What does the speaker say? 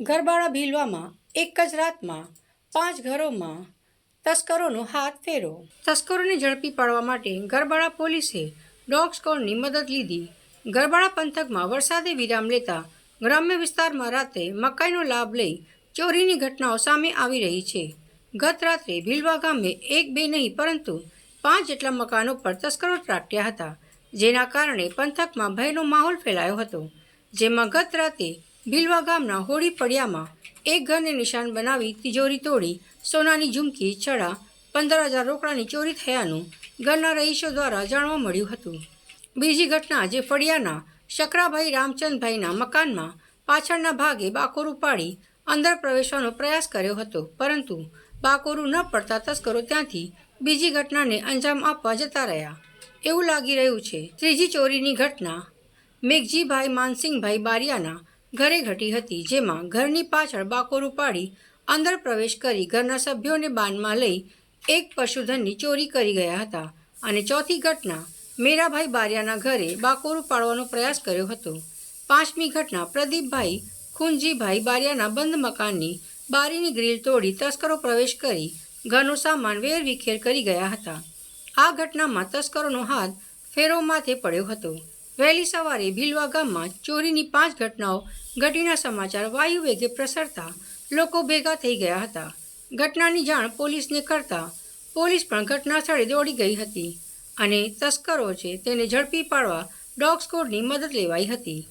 ગરબાડા ભીલવામાં, એક જ રાતમાં, પાંચ ઘરોમાં તસ્કરોનો હાથ ફેરો. તસ્કરોને ઝડપી પાડવા માટે ગરબાડા પોલીસે ડોગ સ્કોડની મદદ લીધી. ગરબાડા પંથકમાં વરસાદે વિરામ લેતા ગ્રામ્ય વિસ્તારમાં રાતે મકાઈનો લાભ લઈ ચોરીની ઘટનાઓ સામે આવી રહી છે. ગત રાત્રે ભીલવા ગામે એક બે નહીં, પરંતુ પાંચ જેટલા મકાનો પર તસ્કરો ત્રાટ્યા હતા, જેના કારણે પંથકમાં ભયનો માહોલ ફેલાયો હતો, જેમાં ગત રાતે ભીલવા ગામના હોળી ફળિયામાં એક ઘરને નિશાન બનાવી તિજોરી તોડી, સોનાની ઝુમકી છડા પંદર હજાર રોકડાની ચોરી થયાનું ઘરના રહીશો દ્વારા જાણવા મળ્યું હતું. બીજી ઘટના જે ફળિયાના શકરાભાઈ રામચંદભાઈના મકાનમાં પાછળના ભાગે બાકોરું પાડી અંદર પ્રવેશવાનો પ્રયાસ કર્યો હતો, પરંતુ બાકોરું ન પડતા તસ્કરો ત્યાંથી બીજી ઘટનાને અંજામ આપવા જતા રહ્યા. એવું લાગી રહ્યું છે, ત્રીજી ચોરીની ઘટના મેઘજીભાઈ માનસિંહભાઈ બારિયાના ઘરે ઘટી હતી, જેમાં ઘરની પાછળ બાકોરું પાડી અંદર પ્રવેશ કરી ઘરના સભ્યોને બાનમાં લઈ એક પશુધનની ચોરી કરી ગયા હતા અને ચોથી ઘટના, મેરાભાઈ બારિયાના ઘરે બાકોરું પાડવાનો પ્રયાસ કર્યો હતો. પાંચમી ઘટના, પ્રદીપભાઈ ખુંજીભાઈ બારિયાના બંધ મકાનની બારીની ગ્રીલ તોડી તસ્કરો પ્રવેશ કરી ઘરનો સામાન વેરવિખેર કરી ગયા હતા. આ ઘટનામાં તસ્કરોનો હાથ ફેરો માથે પડ્યો હતો. વહેલી સવારે ભીલવા ગામમાં ચોરીની પાંચ ઘટનાઓ, ઘટીના સમાચાર વાયુ વેગે પ્રસરતા લોકો ભેગા થઈ ગયા હતા. ઘટનાની જાણ પોલીસને કરતા પોલીસ પણ ઘટના સ્થળે દોડી ગઈ હતી અને તસ્કરો છે તેને ઝડપી પાડવા ડોગ સ્કોડની મદદ લેવાઈ હતી.